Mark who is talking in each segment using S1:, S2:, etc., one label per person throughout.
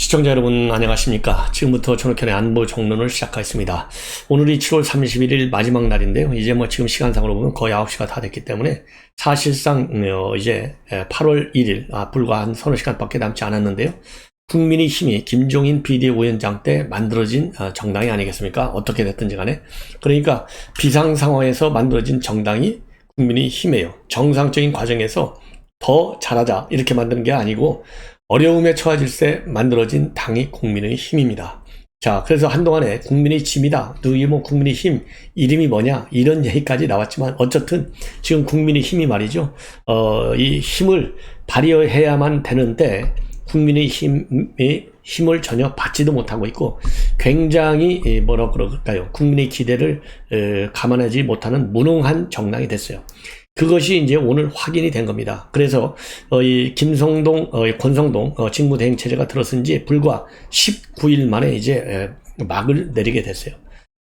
S1: 시청자 여러분 안녕하십니까? 지금부터 전옥현의 안보 정론을 시작하겠습니다. 오늘이 7월 31일 마지막 날인데요. 이제 뭐 지금 시간상으로 보면 거의 9시가 다 됐기 때문에 사실상 어, 이제 8월 1일 아, 불과 한 서너 시간밖에 남지 않았는데요. 국민의힘이 김종인 비대위원장 때 만들어진 어, 정당이 아니겠습니까? 어떻게 됐든지 간에. 그러니까 비상 상황에서 만들어진 정당이 국민의힘이에요. 정상적인 과정에서 더 잘하자 이렇게 만드는 게 아니고 어려움에 처해질 때 만들어진 당이 국민의 힘입니다. 자, 그래서 한동안에 국민의 힘이다. 누이 뭐 국민의 힘 이름이 뭐냐 이런 얘기까지 나왔지만 어쨌든 지금 국민의 힘이 말이죠. 어, 이 힘을 발휘해야만 되는데 국민의 힘의 힘을 전혀 받지도 못하고 있고 굉장히 예, 뭐라 그럴까요? 국민의 기대를 에, 감안하지 못하는 무능한 정당이 됐어요. 그것이 이제 오늘 확인이 된 겁니다. 그래서 어, 이 김성동, 어, 이 권성동 어, 직무대행 체제가 들어선 지 불과 19일 만에 이제 에, 막을 내리게 됐어요.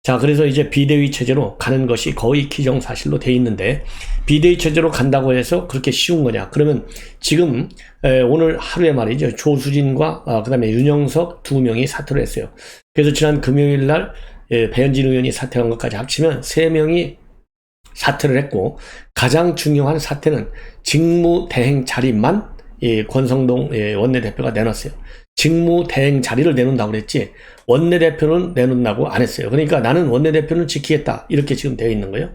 S1: 자, 그래서 이제 비대위 체제로 가는 것이 거의 기정사실로 돼 있는데 비대위 체제로 간다고 해서 그렇게 쉬운 거냐? 그러면 지금 에, 오늘 하루에 말이죠 조수진과 어, 그다음에 윤영석 두 명이 사퇴를 했어요. 그래서 지난 금요일 날 에, 배현진 의원이 사퇴한 것까지 합치면 세 명이 사퇴를 했고 가장 중요한 사퇴는 직무 대행 자리만 이 권성동 예, 원내대표가 내놨어요. 직무 대행 자리를 내놓는다고 그랬지 원내대표는 내놓는다고 안 했어요. 그러니까 나는 원내대표는 지키겠다 이렇게 지금 되어 있는 거예요.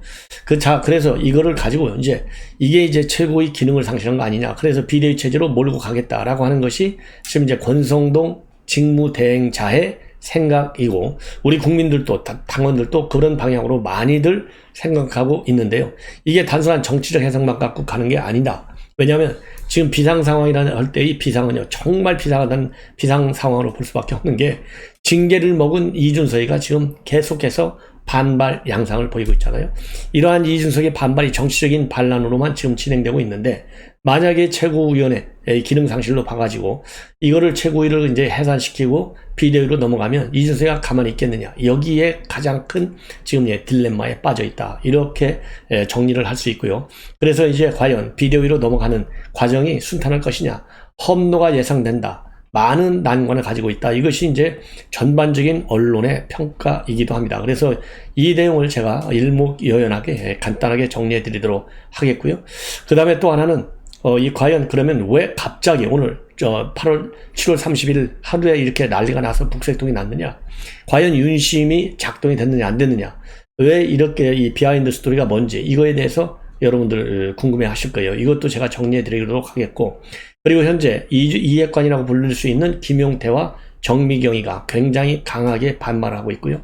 S1: 그 자 그래서 이거를 가지고 이제 이게 이제 최고의 기능을 상실한 거 아니냐. 그래서 비대위 체제로 몰고 가겠다라고 하는 것이 지금 이제 권성동 직무 대행자의 생각이고 우리 국민들도 당원들도 그런 방향으로 많이들 생각하고 있는데요. 이게 단순한 정치적 해석만 갖고 가는 게 아니다. 왜냐하면 지금 비상 상황이라는 할 때 이 비상은요 정말 비상하다는 비상 상황으로 볼 수밖에 없는 게 징계를 먹은 이준석이가 지금 계속해서 반발 양상을 보이고 있잖아요. 이러한 이준석의 반발이 정치적인 반란으로만 지금 진행되고 있는데 만약에 최고위원회 기능 상실로 봐가지고 이거를 최고위를 이제 해산시키고 비대위로 넘어가면 이준석이가 가만히 있겠느냐 여기에 가장 큰 지금 예 딜레마에 빠져 있다 이렇게 정리를 할 수 있고요. 그래서 이제 과연 비대위로 넘어가는 과정이 순탄할 것이냐 험로가 예상된다. 많은 난관을 가지고 있다. 이것이 이제 전반적인 언론의 평가이기도 합니다. 그래서 이 내용을 제가 일목요연하게 간단하게 정리해 드리도록 하겠고요. 그 다음에 또 하나는 어, 이 과연 그러면 왜 갑자기 오늘 저 8월 7월 30일 하루에 이렇게 난리가 나서 북색동이 났느냐? 과연 윤심이 작동이 됐느냐 안 됐느냐? 왜 이렇게 이 비하인드 스토리가 뭔지 이거에 대해서 여러분들 궁금해 하실 거예요. 이것도 제가 정리해 드리도록 하겠고 그리고 현재 이해관이라고 부를 수 있는 김용태와 정미경이가 굉장히 강하게 반발하고 있고요.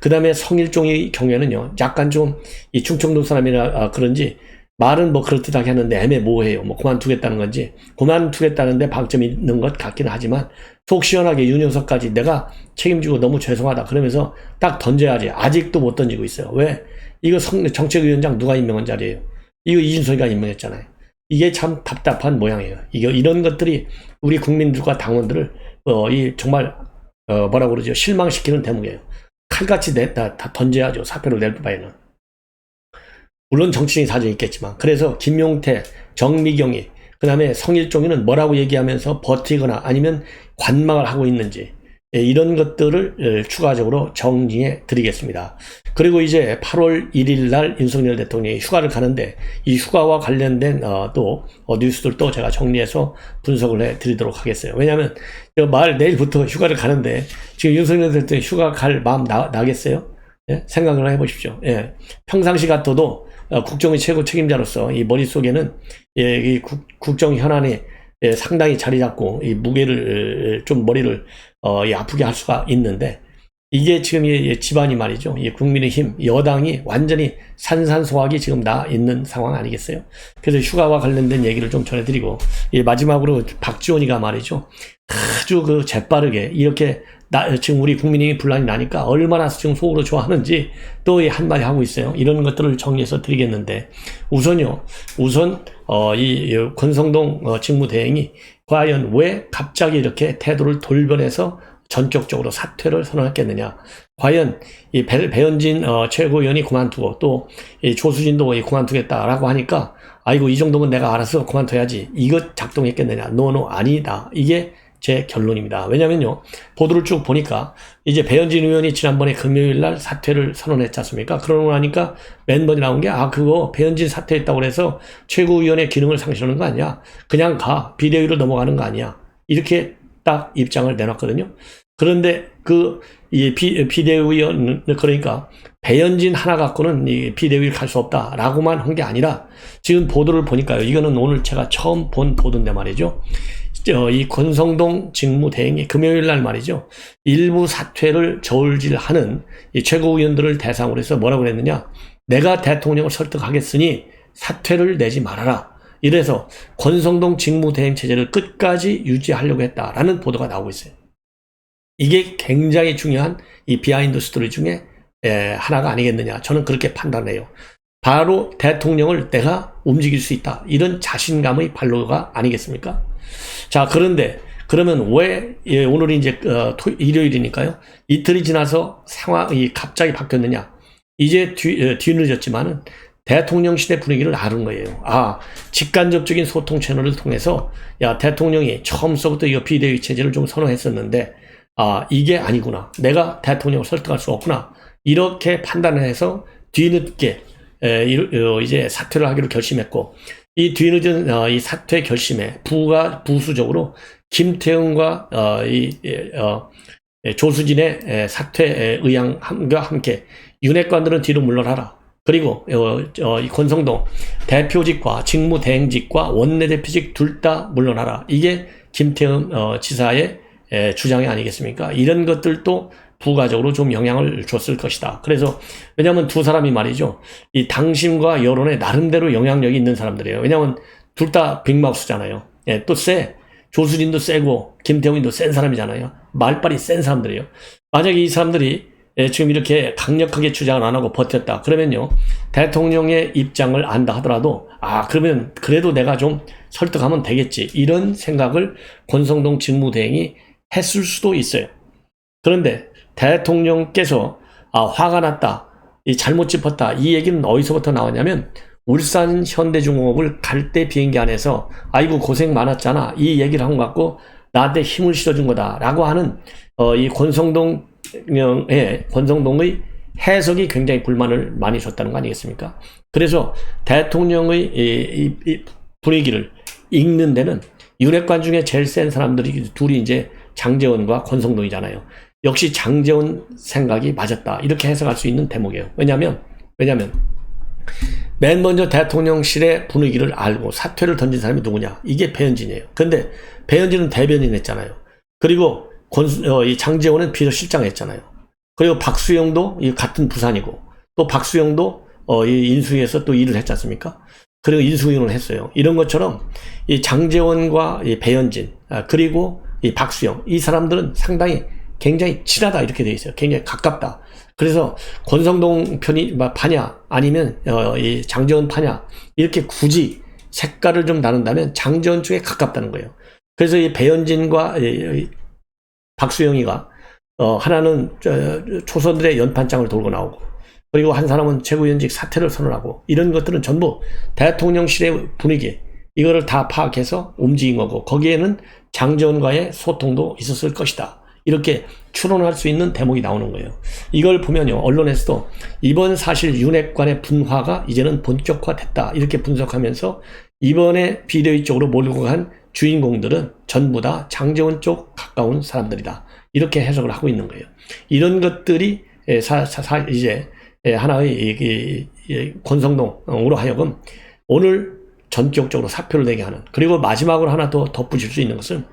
S1: 그 다음에 성일종의 경우에는요, 약간 좀 이 충청도 사람이라 아, 그런지 말은 뭐 그렇듯하게 하는데 애매모호해요. 뭐 그만두겠다는 건지 그만두겠다는데 방점이 있는 것 같기는 하지만 속 시원하게 윤영석까지 내가 책임지고 너무 죄송하다 그러면서 딱 던져야지 아직도 못 던지고 있어요. 왜? 이거 정책위원장 누가 임명한 자리예요? 이거 이준석이가 임명했잖아요. 이게 참 답답한 모양이에요. 이게 이런 것들이 우리 국민들과 당원들을 어, 이 정말 어, 뭐라 그러죠? 실망시키는 대목이에요. 칼같이 내, 다, 다 던져야죠. 사표를 낼 바에는. 물론 정치적인 사정이 있겠지만 그래서 김용태, 정미경이 그 다음에 성일종이는 뭐라고 얘기하면서 버티거나 아니면 관망을 하고 있는지 예, 이런 것들을 예, 추가적으로 정리해 드리겠습니다. 그리고 이제 8월 1일 날 윤석열 대통령이 휴가를 가는데 이 휴가와 관련된 어, 또 어, 뉴스들도 제가 정리해서 분석을 해 드리도록 하겠어요. 왜냐하면 말 내일부터 휴가를 가는데 지금 윤석열 대통령이 휴가 갈 마음 나, 나겠어요? 예? 생각을 해보십시오. 예. 평상시 같아도 어, 국정의 최고 책임자로서 이 머릿속에는 예, 이 국, 국정 현안에 예, 상당히 자리 잡고 이 무게를 좀 머리를 어, 아프게 할 수가 있는데 이게 지금 이 집안이 말이죠. 이 국민의힘 여당이 완전히 산산소화기 지금 나 있는 상황 아니겠어요? 그래서 휴가와 관련된 얘기를 좀 전해드리고 마지막으로 박지원이가 말이죠. 아주 그 재빠르게 이렇게 나, 지금 우리 국민이 분란이 나니까 얼마나 지금 속으로 좋아하는지 또 한마디 하고 있어요. 이런 것들을 정리해서 드리겠는데 우선요. 우선 어, 이 권성동 어, 직무대행이 과연 왜 갑자기 이렇게 태도를 돌변해서 전격적으로 사퇴를 선언했겠느냐. 과연 이 배, 배현진 어, 최고위원이 그만두고 또 이 조수진도 그만두겠다라고 하니까 아이고 이 정도면 내가 알아서 그만둬야지. 이것 작동했겠느냐. 노노 아니다. 이게 제 결론입니다. 왜냐면요. 보도를 쭉 보니까 이제 배현진 의원이 지난번에 금요일 날 사퇴를 선언했지 않습니까? 그러고 나니까 맨 먼저 나온 게 아, 그거 배현진 사퇴했다고 그래서 최고위원의 기능을 상실하는 거 아니야? 그냥 가. 비대위로 넘어가는 거 아니야? 이렇게 딱 입장을 내놨거든요. 그런데 그, 이 비, 비대위원, 그러니까 배현진 하나 갖고는 이 비대위를 갈 수 없다라고만 한 게 아니라 지금 보도를 보니까요. 이거는 오늘 제가 처음 본 보도인데 말이죠. 어, 이 권성동 직무대행이 금요일 날 말이죠. 일부 사퇴를 저울질하는 이 최고위원들을 대상으로 해서 뭐라고 그랬느냐. 내가 대통령을 설득하겠으니 사퇴를 내지 말아라. 이래서 권성동 직무대행 체제를 끝까지 유지하려고 했다라는 보도가 나오고 있어요. 이게 굉장히 중요한 이 비하인드 스토리 중에 에, 하나가 아니겠느냐. 저는 그렇게 판단해요. 바로 대통령을 내가 움직일 수 있다. 이런 자신감의 발로가 아니겠습니까? 자, 그런데 그러면 왜 예, 오늘이 이제 어, 토, 일요일이니까요. 이틀이 지나서 상황이 갑자기 바뀌었느냐? 이제 뒤, 어, 뒤늦었지만은 대통령실의 분위기를 아는 거예요. 아, 직간접적인 소통 채널을 통해서 야 대통령이 처음서부터 이 비대위 체제를 좀 선호했었는데 아 이게 아니구나. 내가 대통령을 설득할 수 없구나. 이렇게 판단을 해서 뒤늦게 어, 이제 사퇴를 하기로 결심했고 이 뒤늦은 어, 이 사퇴 결심에 부가 부수적으로 김태훈과 어, 이 예, 어, 예, 조수진의 에, 사퇴 의향과 함께 윤핵관들은 뒤로 물러나라. 그리고 권성동 대표직과 직무대행직과 원내대표직 둘 다 물러나라. 이게 김태흠 어, 지사의 에, 주장이 아니겠습니까? 이런 것들도 부가적으로 좀 영향을 줬을 것이다. 그래서 왜냐하면 두 사람이 말이죠. 이 당심과 여론에 나름대로 영향력이 있는 사람들이에요. 왜냐하면 둘 다 빅마우스잖아요. 예, 또 쎄. 조수진도 세고 김태훈도 센 사람이잖아요. 말빨이 센 사람들이에요. 만약에 이 사람들이 예, 지금 이렇게 강력하게 주장을 안 하고 버텼다. 그러면요. 대통령의 입장을 안다 하더라도 아, 그러면 그래도 내가 좀 설득하면 되겠지. 이런 생각을 권성동 직무대행이 했을 수도 있어요. 그런데 대통령께서 아, 화가 났다. 이 잘못 짚었다. 이 얘기는 어디서부터 나왔냐면 울산 현대중공업을 갈 때 비행기 안에서 아이고 고생 많았잖아. 이 얘기를 한 것 같고 나한테 힘을 실어준 거다라고 하는 어, 이 권성동 의 권성동의 해석이 굉장히 불만을 많이 줬다는 거 아니겠습니까? 그래서 대통령의 이, 이- 이 분위기를 읽는 데는 윤핵관 중에 제일 센 사람들이 둘이 이제 장재원과 권성동이잖아요. 역시 장재원 생각이 맞았다. 이렇게 해석할 수 있는 대목이에요. 왜냐하면 왜냐하면 맨 먼저 대통령실의 분위기를 알고 사퇴를 던진 사람이 누구냐? 이게 배현진이에요. 근데 배현진은 대변인 했잖아요. 그리고 권, 어, 이 장재원은 비서실장 했잖아요. 그리고 박수영도 이 같은 부산이고 또 박수영도 어, 이 인수위에서 또 일을 했지 않습니까? 그리고 인수위원을 했어요. 이런 것처럼 이 장재원과 이 배현진 아, 그리고 이 박수영 이 사람들은 상당히 굉장히 친하다 이렇게 돼 있어요. 굉장히 가깝다. 그래서 권성동 편이 뭐 파냐 아니면 어, 이 장재원 파냐 이렇게 굳이 색깔을 좀 나눈다면 장재원 쪽에 가깝다는 거예요. 그래서 이 배현진과 이- 이 박수영이가 어, 하나는 저, 초선들의 연판장을 돌고 나오고 그리고 한 사람은 최고위원직 사퇴를 선언하고 이런 것들은 전부 대통령실의 분위기 이거를 다 파악해서 움직인 거고 거기에는 장재원과의 소통도 있었을 것이다. 이렇게 추론할 수 있는 대목이 나오는 거예요. 이걸 보면요, 언론에서도 이번 사실 윤핵 관의 분화가 이제는 본격화됐다. 이렇게 분석하면서 이번에 비대위 쪽으로 몰고 간 주인공들은 전부 다 장재원 쪽 가까운 사람들이다. 이렇게 해석을 하고 있는 거예요. 이런 것들이 예, 사, 사, 사- 이제 예, 하나의 권성동으로 하여금 오늘 전격적으로 사표를 내게 하는 그리고 마지막으로 하나 더 덧붙일 수 있는 것은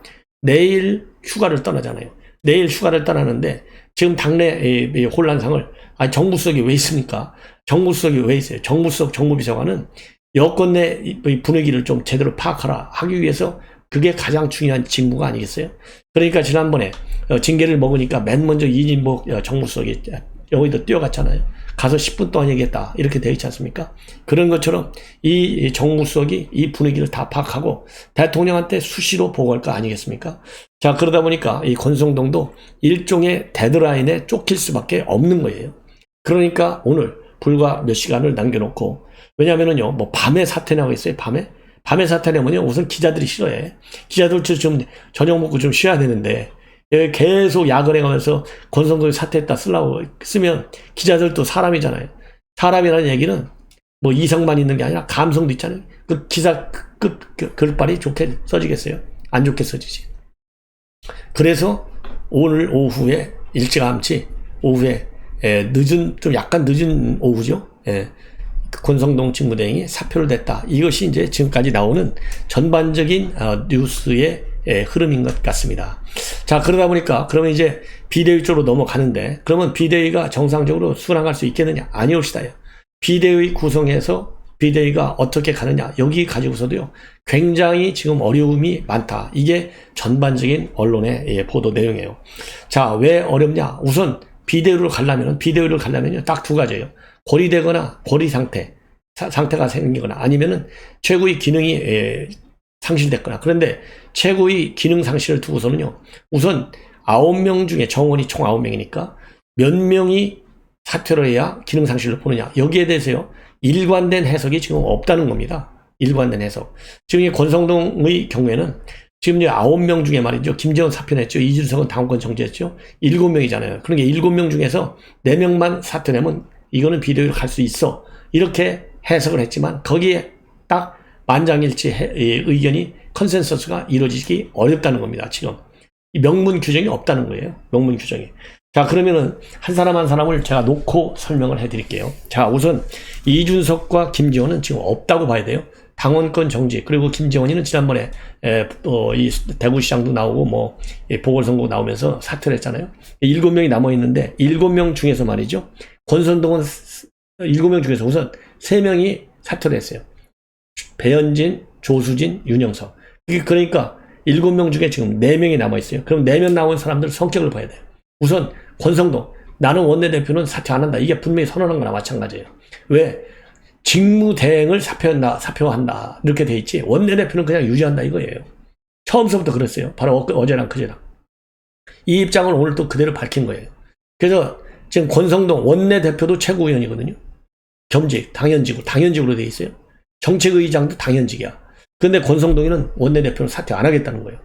S1: 내일 휴가를 떠나잖아요. 내일 휴가를 떠나는데 지금 당내 혼란상을 아 정부 수석이 왜 있습니까? 정부 수석이 왜 있어요? 정부 수석 정무비서관은 여권 내 분위기를 좀 제대로 파악하라 하기 위해서 그게 가장 중요한 직무가 아니겠어요? 그러니까 지난번에 어, 징계를 먹으니까 맨 먼저 이진복 어, 정무수석이 여기도 뛰어갔잖아요. 가서 10분 동안 얘기했다. 이렇게 되어 있지 않습니까? 그런 것처럼 이 정무수석이 이 분위기를 다 파악하고 대통령한테 수시로 보고할 거 아니겠습니까? 자, 그러다 보니까 이 권성동도 일종의 데드라인에 쫓길 수밖에 없는 거예요. 그러니까 오늘 불과 몇 시간을 남겨놓고 왜냐면은요, 뭐 밤에 사퇴 나고 있어요, 밤에? 밤에 사퇴하면요 우선 기자들이 싫어해. 기자들 좀 저녁 먹고 좀 쉬어야 되는데 예, 계속 야근해가면서 권성동이 사퇴했다 쓰려고 쓰면 기자들도 사람이잖아요. 사람이라는 얘기는 뭐 이성만 있는 게 아니라 감성도 있잖아요. 그 기사 끝 그, 글발이 좋게 써지겠어요? 안 좋게 써지지. 그래서 오늘 오후에 일찌감치 오후에 예, 늦은 좀 약간 늦은 오후죠. 예, 그 권성동 직무대행이 사표를 냈다. 이것이 이제 지금까지 나오는 전반적인 어, 뉴스의 예, 흐름인 것 같습니다. 자 그러다 보니까 그러면 이제 비대위 쪽으로 넘어가는데 그러면 비대위가 정상적으로 수락할 수 있겠느냐? 아니올시다요. 비대위 구성해서 비대위가 어떻게 가느냐? 여기 가지고서도요. 굉장히 지금 어려움이 많다. 이게 전반적인 언론의 예, 보도 내용이에요. 자 왜 어렵냐? 우선 비대위를 가려면 비대위를 가려면요. 딱 두 가지예요. 고리되거나 고리 상태 사- 상태가 생기거나 아니면은 최고의 기능이 예, 상실됐거나 그런데 최고의 기능 상실을 두고서는요 우선 아홉 명 중에 정원이 총 아홉 명이니까 몇 명이 사퇴를 해야 기능 상실을 보느냐 여기에 대해서요 일관된 해석이 지금 없다는 겁니다. 일관된 해석. 지금 이 권성동의 경우에는 지금 이제 아홉 명 중에 말이죠. 김재원 사표냈죠. 이준석은 당원권 정지했죠. 일곱 명이잖아요. 그러니까 일곱 명 중에서 네 명만 사퇴내면 이거는 비대위로 갈 수 있어. 이렇게 해석을 했지만 거기에 딱 만장일치 해- 이 의견이 컨센서스가 이루어지기 어렵다는 겁니다. 지금. 이 명문 규정이 없다는 거예요. 명문 규정이. 자, 그러면은 한 사람 한 사람을 제가 놓고 설명을 해 드릴게요. 자, 우선 이준석과 김지원은 지금 없다고 봐야 돼요. 당원권 정지 그리고 김지원이는 지난번에 에, 어, 이 대구시장도 나오고 뭐이 보궐선거 나오면서 사퇴를 했잖아요. 일곱 명이 남아 있는데 일곱 명 중에서 말이죠. 권선동은 스- 일곱 명 중에서 우선 세 명이 사퇴를 했어요. 배현진, 조수진, 윤영석. 그러니까 일곱 명 중에 지금 네 명이 남아 있어요. 그럼 네명 나온 사람들 성격을 봐야 돼요. 우선 권성동 나는 원내대표는 사퇴 안 한다. 이게 분명히 선언한 거나 마찬가지예요. 왜? 직무대행을 사표한다, 사표한다. 이렇게 돼 있지. 원내대표는 그냥 유지한다 이거예요. 처음서부터 그랬어요. 바로 어- 어제랑 그제랑. 이 입장을 오늘 또 그대로 밝힌 거예요. 그래서 지금 권성동 원내대표도 최고위원이거든요. 겸직, 당연직으로, 당연직으로 돼 있어요. 정책의장도 당연직이야. 근데 권성동이는 원내대표는 사퇴 안 하겠다는 거예요.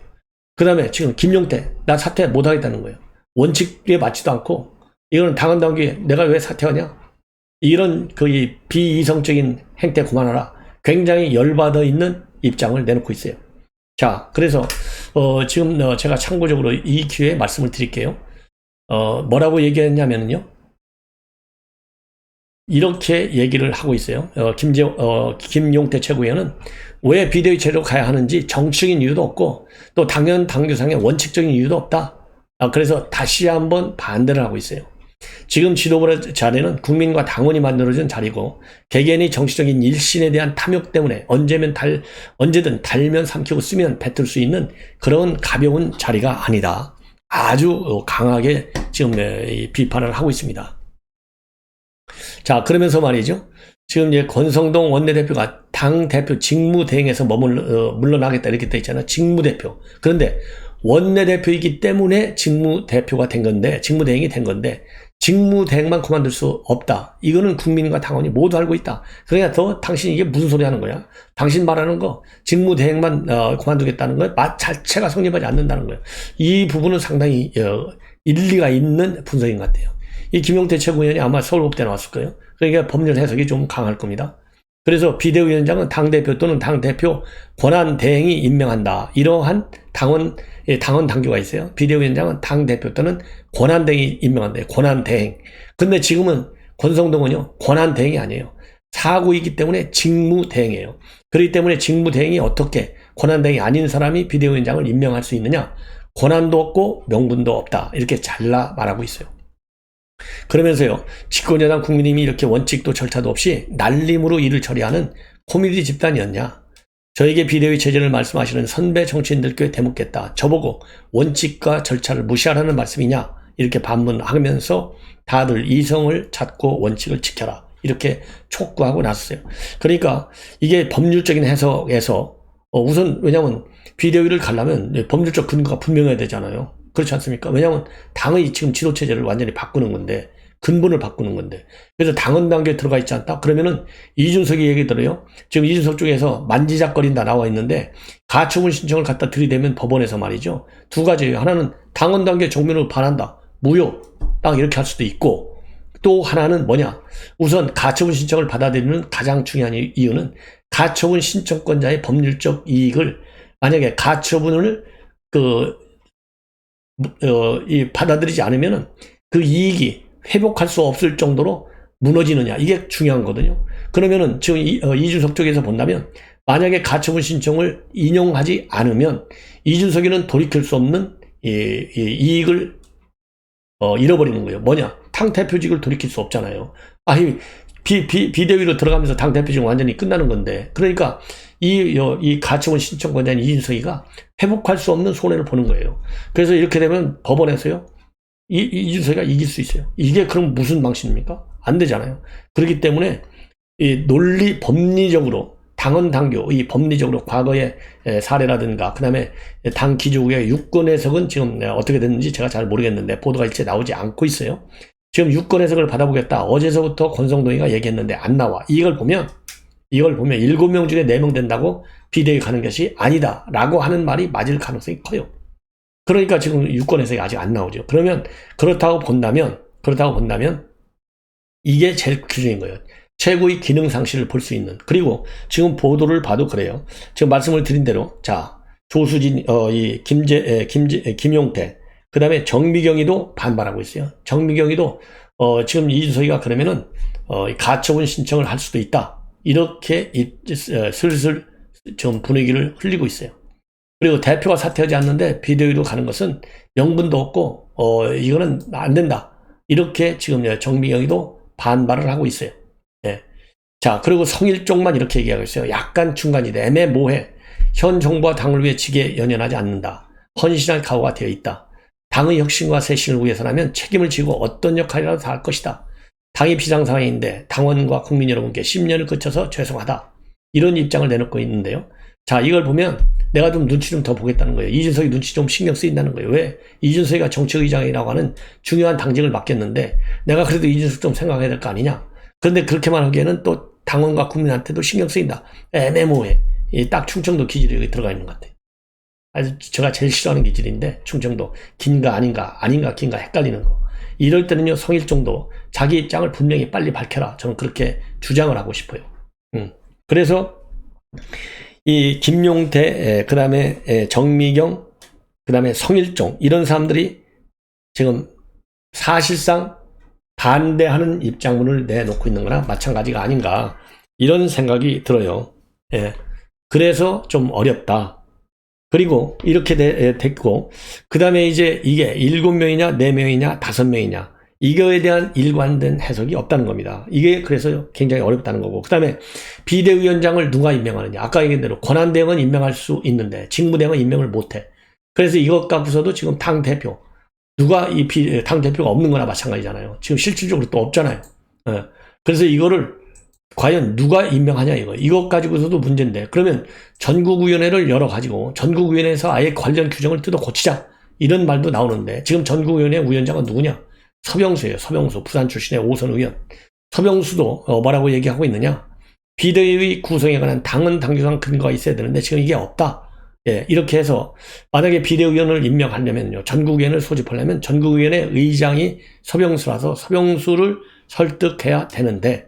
S1: 그 다음에 지금 김용태, 나 사퇴 못 하겠다는 거예요. 원칙에 맞지도 않고, 이거는 당헌 당규에 내가 왜 사퇴하냐? 이런 거의 비이성적인 행태 그만하라. 굉장히 열받아 있는 입장을 내놓고 있어요. 자, 그래서 어, 지금 어, 제가 참고적으로 이 기회에 말씀을 드릴게요. 어, 뭐라고 얘기했냐면요. 이렇게 얘기를 하고 있어요. 어, 김재, 어, 김용태 최고위원은 왜 비대위 체제로 가야 하는지 정치적인 이유도 없고 또 당연 당규상의 원칙적인 이유도 없다. 아, 그래서 다시 한번 반대를 하고 있어요. 지금 지도부의 자리는 국민과 당원이 만들어진 자리고 개개인의 정치적인 일신에 대한 탐욕 때문에 언제면 달 언제든 달면 삼키고 쓰면 뱉을 수 있는 그런 가벼운 자리가 아니다. 아주 어, 강하게 지금 비판을 하고 있습니다. 자 그러면서 말이죠. 지금 이제 권성동 원내대표가 당 대표 직무대행에서 머물 어, 물러나겠다 이렇게 돼 있잖아요. 직무대표. 그런데 원내대표이기 때문에 직무대표가 된 건데 직무대행이 된 건데 직무대행만 그만둘 수 없다. 이거는 국민과 당원이 모두 알고 있다. 그러니까 더 당신 이게 무슨 소리 하는 거야? 당신 말하는 거 직무대행만 어, 그만두겠다는 거 맛 자체가 성립하지 않는다는 거예요. 이 부분은 상당히 어, 일리가 있는 분석인 것 같아요. 이 김용태 최고위원이 아마 서울법대 나왔을 거예요. 그러니까 법률 해석이 좀 강할 겁니다. 그래서 비대위원장은 당대표 또는 당대표 권한 대행이 임명한다. 이러한 당원, 예, 당원 당규가 있어요. 비대위원장은 당대표 또는 권한 대행이 임명한다. 권한 대행. 근데 지금은 권성동은요, 권한 대행이 아니에요. 사고이기 때문에 직무 대행이에요. 그렇기 때문에 직무 대행이 어떻게 권한 대행이 아닌 사람이 비대위원장을 임명할 수 있느냐? 권한도 없고 명분도 없다. 이렇게 잘라 말하고 있어요. 그러면서요, 집권여당 국민의힘이 이렇게 원칙도 절차도 없이 날림으로 일을 처리하는 코미디 집단이었냐? 저에게 비대위 체제를 말씀하시는 선배 정치인들께 대묻겠다. 저보고 원칙과 절차를 무시하라는 말씀이냐? 이렇게 반문하면서 다들 이성을 찾고 원칙을 지켜라. 이렇게 촉구하고 나섰어요. 그러니까 이게 법률적인 해석에서 어, 우선 왜냐하면 비대위를 가려면 법률적 근거가 분명해야 되잖아요. 그렇지 않습니까? 왜냐하면 당의 지금 지도 체제를 완전히 바꾸는 건데 근본을 바꾸는 건데. 그래서 당헌 단계에 들어가 있지 않다? 그러면은 이준석이 얘기 들어요. 지금 이준석 쪽에서 만지작거린다 나와 있는데 가처분 신청을 갖다 들이대면 법원에서 말이죠. 두 가지예요. 하나는 당헌 단계 정면으로 반한다. 무효. 딱 이렇게 할 수도 있고 또 하나는 뭐냐? 우선 가처분 신청을 받아들이는 가장 중요한 이- 이유는 가처분 신청권자의 법률적 이익을 만약에 가처분을 그, 어, 이 받아들이지 않으면은 그 이익이 회복할 수 없을 정도로 무너지느냐. 이게 중요한 거거든요. 그러면은 지금 이, 어, 이준석 쪽에서 본다면 만약에 가처분 신청을 인용하지 않으면 이준석이는 돌이킬 수 없는 이, 이 이익을 어, 잃어버리는 거예요. 뭐냐? 당대표직을 돌이킬 수 없잖아요. 아니, 비, 비, 비대위로 들어가면서 당대표직은 완전히 끝나는 건데. 그러니까 이, 여- 이 가처분 신청권자인 이준석이가 회복할 수 없는 손해를 보는 거예요. 그래서 이렇게 되면 법원에서요. 이, 이 이준석이가 이길 수 있어요. 이게 그럼 무슨 방식입니까? 안 되잖아요. 그렇기 때문에 이 논리, 법리적으로 당헌 당교, 이 법리적으로 과거의 에, 사례라든가, 그 다음에 당 기조국의 유권 해석은 지금 에, 어떻게 됐는지 제가 잘 모르겠는데, 보도가 일체 나오지 않고 있어요. 지금 유권 해석을 받아보겠다. 어제서부터 권성동이가 얘기했는데 안 나와. 이걸 보면, 이걸 보면 7명 중에 4명 된다고 비대위 가는 것이 아니다. 라고 하는 말이 맞을 가능성이 커요. 그러니까 지금 유권 해석이 아직 안 나오죠. 그러면 그렇다고 본다면, 그렇다고 본다면, 이게 제일 기준인 거예요. 최고의 기능 상실을 볼 수 있는. 그리고 지금 보도를 봐도 그래요. 지금 말씀을 드린 대로, 자, 조수진, 어, 이, 김재, 에, 김재, 에, 김용태, 그 다음에 정미경이도 반발하고 있어요. 정미경이도, 어, 지금 이준석이가 그러면은, 어, 이 가처분 신청을 할 수도 있다. 이렇게, 이, 어, 슬슬 좀 분위기를 흘리고 있어요. 그리고 대표가 사퇴하지 않는데 비대위로 가는 것은 명분도 없고, 어, 이거는 안 된다. 이렇게 지금 정미경이도 반발을 하고 있어요. 예. 자, 그리고 성일 쪽만 이렇게 얘기하고 있어요. 약간 중간이다. 애매모호해. 현 정부와 당을 위해 지게 연연하지 않는다. 헌신할 각오가 되어 있다. 당의 혁신과 쇄신을 위해서라면 책임을 지고 어떤 역할이라도 다 할 것이다. 당이 비상 상황인데 당원과 국민 여러분께 10년을 거쳐서 죄송하다. 이런 입장을 내놓고 있는데요. 자, 이걸 보면 내가 좀 눈치 좀 더 보겠다는 거예요. 이준석이 눈치 좀 신경 쓰인다는 거예요. 왜? 이준석이가 정책의장이라고 하는 중요한 당직을 맡겼는데 내가 그래도 이준석 좀 생각해야 될 거 아니냐? 그런데 그렇게만 하기에는 또 당원과 국민한테도 신경 쓰인다. 애매모호해. 이딱 충청도 기질이 여기 들어가 있는 것 같아요. 아주 제가 제일 싫어하는 기질인데 충청도 긴가 아닌가 아닌가 긴가 헷갈리는 거. 이럴 때는요 성일정도 자기 입장을 분명히 빨리 밝혀라. 저는 그렇게 주장을 하고 싶어요. 음. 그래서 이 김용태, 그 다음에 정미경, 그 다음에 성일종 이런 사람들이 지금 사실상 반대하는 입장문을 내놓고 있는 거나 마찬가지가 아닌가 이런 생각이 들어요. 예. 그래서 좀 어렵다. 그리고 이렇게 되- 됐고 그 다음에 이제 이게 일곱 명이냐 네 명이냐 다섯 명이냐 이거에 대한 일관된 해석이 없다는 겁니다. 이게 그래서 굉장히 어렵다는 거고 그 다음에 비대위원장을 누가 임명하느냐 아까 얘기한 대로 권한대행은 임명할 수 있는데 직무대행은 임명을 못해. 그래서 이것 갖고서도 지금 당 대표 누가 이 당 대표가 없는 거나 마찬가지잖아요. 지금 실질적으로 또 없잖아요. 예. 그래서 이거를 과연 누가 임명하냐 이거. 이것 가지고서도 문제인데 그러면 전국위원회를 열어 가지고 전국위원회에서 아예 관련 규정을 뜯어 고치자 이런 말도 나오는데 지금 전국위원회 위원장은 누구냐? 서병수예요. 서병수 부산 출신의 오선 의원. 서병수도 어, 뭐라고 얘기하고 있느냐? 비대위 구성에 관한 당은 당규상 근거가 있어야 되는데 지금 이게 없다. 예, 이렇게 해서 만약에 비대위원을 임명하려면요. 전국위원을 소집하려면 전국위원회 의장이 서병수라서 서병수를 설득해야 되는데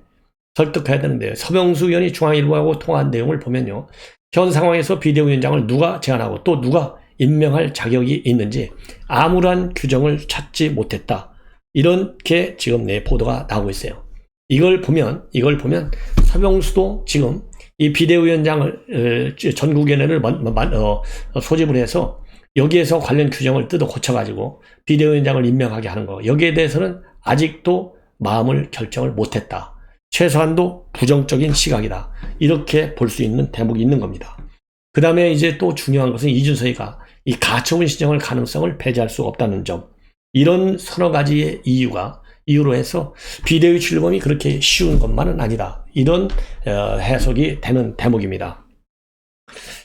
S1: 설득해야 되는데 서병수 의원이 중앙일보하고 통화한 내용을 보면요. 현 상황에서 비대위원장을 누가 제안하고 또 누가 임명할 자격이 있는지 아무런 규정을 찾지 못했다. 이렇게 지금 내 보도가 나오고 있어요. 이걸 보면 이걸 보면 서병수도 지금 이 비대위원장을 어, 전국위원회를 어, 소집을 해서 여기에서 관련 규정을 뜯어 고쳐가지고 비대위원장을 임명하게 하는 거 여기에 대해서는 아직도 마음을 결정을 못했다. 최소한도 부정적인 시각이다. 이렇게 볼 수 있는 대목이 있는 겁니다. 그 다음에 이제 또 중요한 것은 이준석이가 이 가처분 신청을 가능성을 배제할 수 없다는 점. 이런 서너 가지의 이유가 이유로 해서 비대위 출범이 그렇게 쉬운 것만은 아니다. 이런 어, 해석이 되는 대목입니다.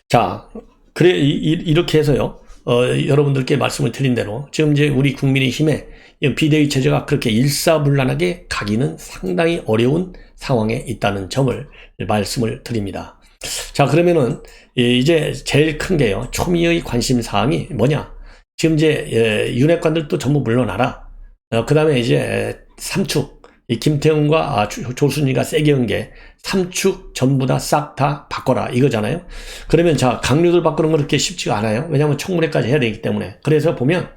S1: 자, 그래 이, 렇게 해서요. 어, 여러분들께 말씀을 드린 대로 지금 이제 우리 국민의힘의 이 비대위 체제가 그렇게 일사불란하게 가기는 상당히 어려운 상황에 있다는 점을 말씀을 드립니다. 자, 그러면은 이- 이제 제일 큰 게요. 초미의 관심 사항이 뭐냐? 지금 이제 예, 윤핵관들도 전부 물러나라. 어, 그 다음에 이제 삼축, 이 김태훈과 아, 조- 조순이가 세게 은게 삼축 전부 다싹다 바꿔라 이거잖아요. 그러면 자 강요들 바꾸는 건 그렇게 쉽지가 않아요. 왜냐하면 청문회까지 해야 되기 때문에. 그래서 보면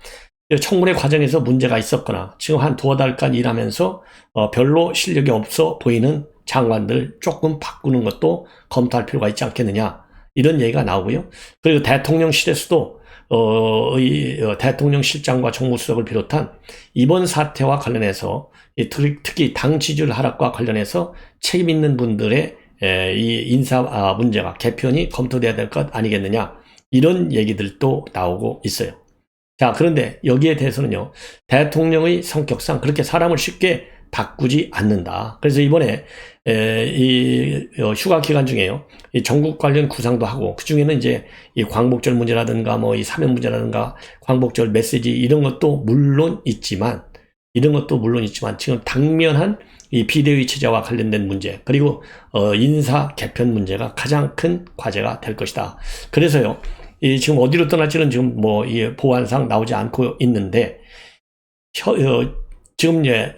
S1: 이 청문회 과정에서 문제가 있었거나 지금 한 두어 달간 일하면서 어, 별로 실력이 없어 보이는 장관들 조금 바꾸는 것도 검토할 필요가 있지 않겠느냐 이런 얘기가 나오고요. 그리고 대통령실에서도 어, 이 어, 대통령 실장과 정무수석을 비롯한 이번 사태와 관련해서 이 특- 특히 당 지지율 하락과 관련해서 책임 있는 분들의 에, 이 인사 아, 문제가 개편이 검토돼야 될 것 아니겠느냐 이런 얘기들도 나오고 있어요. 자 그런데 여기에 대해서는요 대통령의 성격상 그렇게 사람을 쉽게 바꾸지 않는다. 그래서 이번에 에, 이 어, 휴가 기간 중에요 이 전국 관련 구상도 하고 그 중에는 이제 이 광복절 문제라든가 뭐 이 사면 문제라든가 광복절 메시지 이런 것도 물론 있지만 이런 것도 물론 있지만 지금 당면한 이 비대위 체제와 관련된 문제 그리고 어, 인사 개편 문제가 가장 큰 과제가 될 것이다. 그래서요, 이 지금 어디로 떠날지는 지금 뭐이 보안상 나오지 않고 있는데 혀- 어, 지금 이제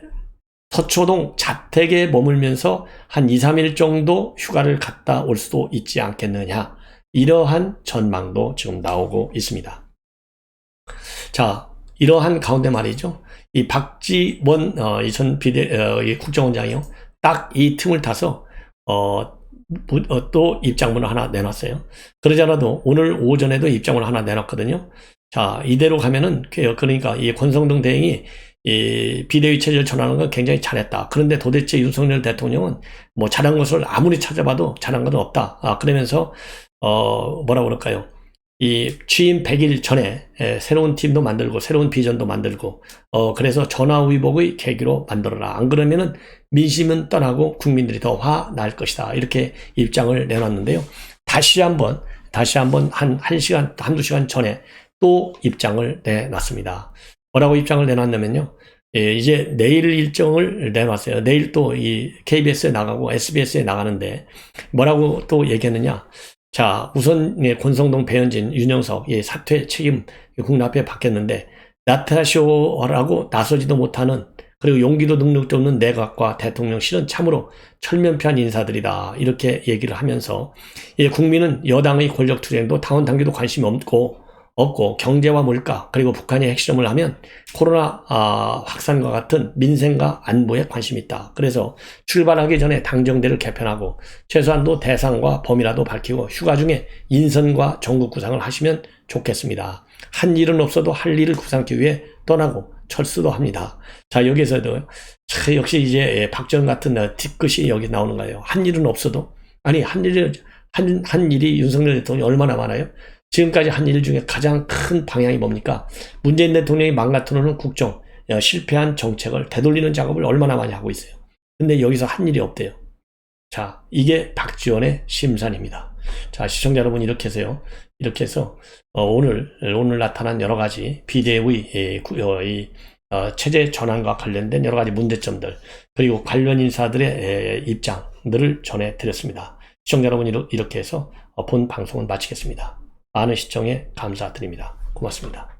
S1: 서초동 자택에 머물면서 한 2, 3일 정도 휴가를 갔다 올 수도 있지 않겠느냐. 이러한 전망도 지금 나오고 있습니다. 자, 이러한 가운데 말이죠. 이 박지원 어, 이전 비대 어, 이 국정원장이요. 딱 이 틈을 타서 어, 무- 어, 또 입장문을 하나 내놨어요. 그러지 않아도 오늘 오전에도 입장문을 하나 내놨거든요. 자, 이대로 가면은 그- 그러니까 이 권성동 대행이 이 비대위 체제를 전하는 건 굉장히 잘했다. 그런데 도대체 윤석열 대통령은 뭐 잘한 것을 아무리 찾아봐도 잘한 건 없다. 아, 그러면서 어, 뭐라 그럴까요? 이 취임 100일 전에 에, 새로운 팀도 만들고 새로운 비전도 만들고 어 그래서 전화위복의 계기로 만들어라. 안 그러면은 민심은 떠나고 국민들이 더 화날 것이다. 이렇게 입장을 내놨는데요. 다시 한번 다시 한번 한 1시간 한두 시간 전에 또 입장을 내놨습니다. 뭐라고 입장을 내놨냐면요. 예, 이제 내일 일정을 내놨어요. 내일 또 이 KBS에 나가고 SBS에 나가는데 뭐라고 또 얘기했느냐? 자, 우선 예, 권성동, 배현진, 윤영석 예, 사퇴 책임 국민 앞에 받겠는데 나타쇼라고 나서지도 못하는 그리고 용기도 능력도 없는 내각과 대통령 실은 참으로 철면피한 인사들이다. 이렇게 얘기를 하면서 예, 국민은 여당의 권력 투쟁도 당원 당규도 관심이 없고 없고 경제와 물가 그리고 북한이 핵실험을 하면 코로나 아, 확산과 같은 민생과 안보에 관심이 있다. 그래서 출발하기 전에 당정대를 개편하고 최소한도 대상과 범위라도 밝히고 휴가 중에 인선과 전국 구상을 하시면 좋겠습니다. 한 일은 없어도 할 일을 구상하기 위해 떠나고 철수도 합니다. 자 여기서도 참 역시 이제 예, 박정 같은 어, 뒤끝이 여기 나오는 거예요. 한 일은 없어도 아니 한 일을 한, 한 일이 윤석열 대통령이 얼마나 많아요? 지금까지 한 일 중에 가장 큰 방향이 뭡니까? 문재인 대통령이 망가뜨리는 국정, 어, 실패한 정책을 되돌리는 작업을 얼마나 많이 하고 있어요. 근데 여기서 한 일이 없대요. 자, 이게 박지원의 심산입니다. 자, 시청자 여러분 이렇게 해서요. 이렇게 해서 어, 오늘 오늘 나타난 여러 가지 비대의 이, 구- 어, 이 어, 체제 전환과 관련된 여러 가지 문제점들 그리고 관련 인사들의 에, 입장들을 전해드렸습니다. 시청자 여러분 이렇- 이렇게 해서 어, 본 방송은 마치겠습니다. 많은 시청에 감사드립니다. 고맙습니다.